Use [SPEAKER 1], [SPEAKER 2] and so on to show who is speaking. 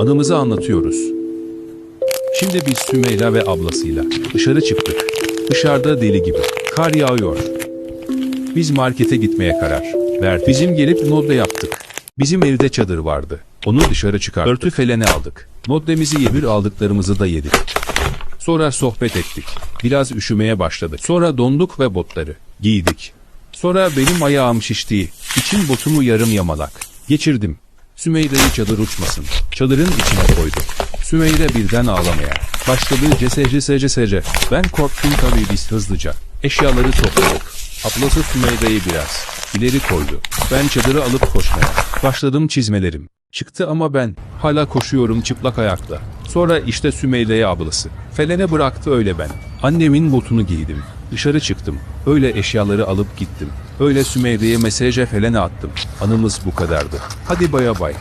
[SPEAKER 1] Anımızı anlatıyoruz. Şimdi biz Sümeyra ve ablasıyla dışarı çıktık. Dışarıda deli gibi. Kar yağıyor. Biz markete gitmeye karar verdik. Bizim gelip nodle yaptık. Bizim evde çadır vardı. Onu dışarı çıkar. Örtü felene aldık. Nodlemizi yemir aldıklarımızı da yedik. Sonra sohbet ettik. Biraz üşümeye başladık. Sonra donduk ve botları giydik. Sonra benim ayağım şişti. İçim botumu yarım yamalak. Geçirdim. Sümeyra'yı çadır uçmasın. Çadırın içine koyduk. Sümeyra birden ağlamaya. Başladı cesece secece. Ben korktum tabii biz hızlıca. Eşyaları topladık. Ablası Sümeyra'yı biraz ileri koydu. Ben çadırı alıp koşmaya. Başladım çizmelerim. Çıktı ama ben hala koşuyorum çıplak ayakla. Sonra işte Sümeyre'ye ablası. Felene bıraktı öyle ben. Annemin botunu giydim. Dışarı çıktım. Öyle eşyaları alıp gittim. Öyle Sümeyre'ye mesaja felene attım. Anımız bu kadardı. Hadi baya bay.